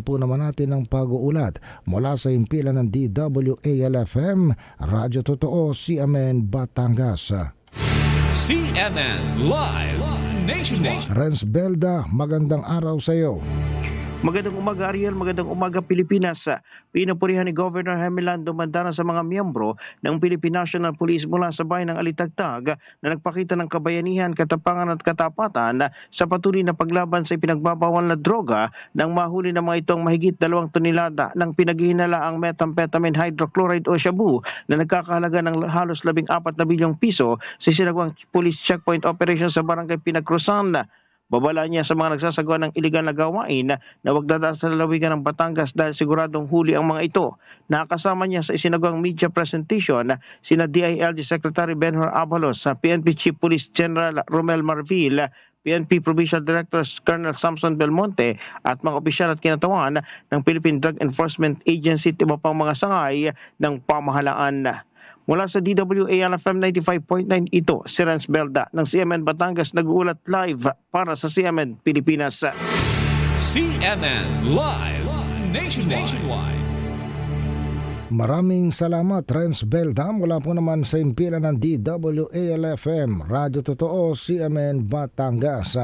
po naman natin ang pag-uulat mula sa impila ng DWALFM, Radyo Totoo, CMN Batangas. CNN Live Nationwide. Renz Belda, magandang araw sa iyo. Magandang umaga Ariel, magandang umaga Pilipinas. Pinupurihan ni Governor Hemilando Mandana sa mga miyembro ng Philippine National Police mula sa bayan ng Alitagtag na nagpakita ng kabayanihan, katapangan at katapatan sa patuloy na paglaban sa ipinagbabawal na droga nang mahuli ng mga itong mahigit dalawang tonelada ng pinaghihinala ang methamphetamine hydrochloride o shabu na nagkakahalaga ng halos 14 na bilyong piso sa sinagawang police checkpoint operation sa barangay Pinagcrusan. Babala niya sa mga nagsasagawa ng iligal na gawain na wag dadaan sa lalawigan ng Batangas dahil siguradong huli ang mga ito. Nakasama niya sa isinagawang media presentation sina DILG Secretary Benhur Abalos, sa PNP Chief Police General Romel Marvil, PNP Provincial Director Colonel Samson Belmonte at mga opisyal at kinatawan ng Philippine Drug Enforcement Agency at iba pang mga sangay ng pamahalaan. Mula sa DWA FM 95.9 ito, si Renz Belda ng CMN Batangas nag-uulat live para sa CMN Pilipinas. CNN Live Nationwide. Maraming salamat Renz Belda mula po naman sa impila ng DWALFM, Radyo Totoo, CMN Batangas.